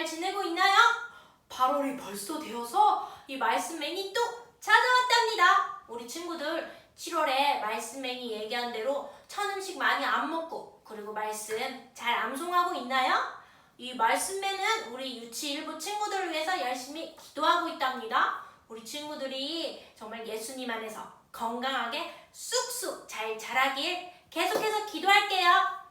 있나요? 8월이 벌써 되어서 이 말씀맹이 또 찾아왔답니다. 우리 친구들 7월에 말씀맹이 얘기한 대로 천 음식 많이 안 먹고 그리고 말씀 잘 암송하고 있나요? 이 말씀매는 우리 유치 일부 친구들을 위해서 열심히 기도하고 있답니다. 우리 친구들이 정말 예수님 안에서 건강하게 쑥쑥 잘 자라길 계속해서 기도할게요.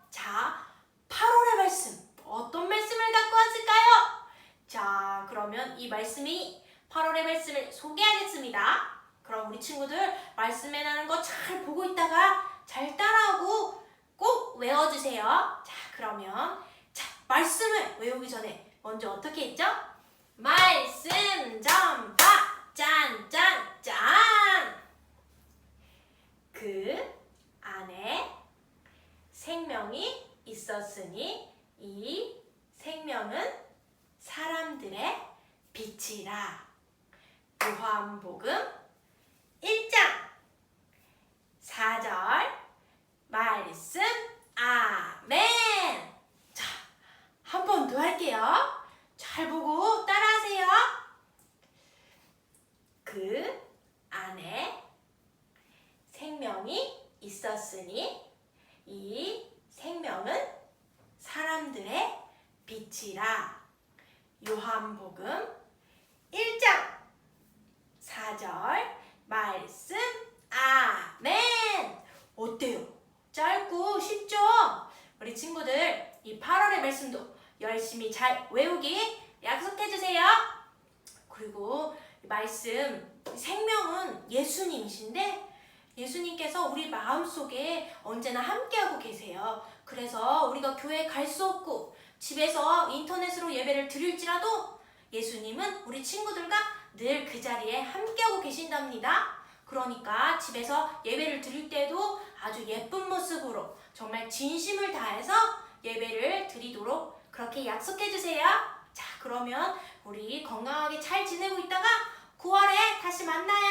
자, 8월의 말씀 어떤 말씀을 갖고 왔을까요? 자, 그러면 이 말씀이 8월의 말씀을 소개하겠습니다. 그럼 우리 친구들 말씀에 나는 거 잘 보고 있다가 잘 따라하고 꼭 외워주세요. 자, 그러면 자, 말씀을 외우기 전에 먼저 어떻게 했죠? 말씀 전파 짠짠짠 그 안에 생명이 있었으니 이 생명은 사람들의 빛이라 요한복음 1장 4절 말씀 아멘 자, 한 번 더 할게요. 잘 보고 따라하세요. 그 안에 생명이 있었으니 이 생명은 사람들의 빛이라. 요한복음 1장 4절 말씀 아멘. 어때요? 짧고 쉽죠? 우리 친구들 이 8월의 말씀도 열심히 잘 외우기 약속해 주세요. 그리고 이 말씀 생명은 예수님이신데 예수님께서 우리 마음속에 언제나 함께하고 계세요. 그래서 우리가 교회 갈 수 없고 집에서 인터넷으로 예배를 드릴지라도 예수님은 우리 친구들과 늘 그 자리에 함께하고 계신답니다. 그러니까 집에서 예배를 드릴 때도 진심을 다해서 예배를 드리도록 그렇게 약속해 주세요. 자, 그러면 우리 건강하게 잘 지내고 있다가 9월에 다시 만나요.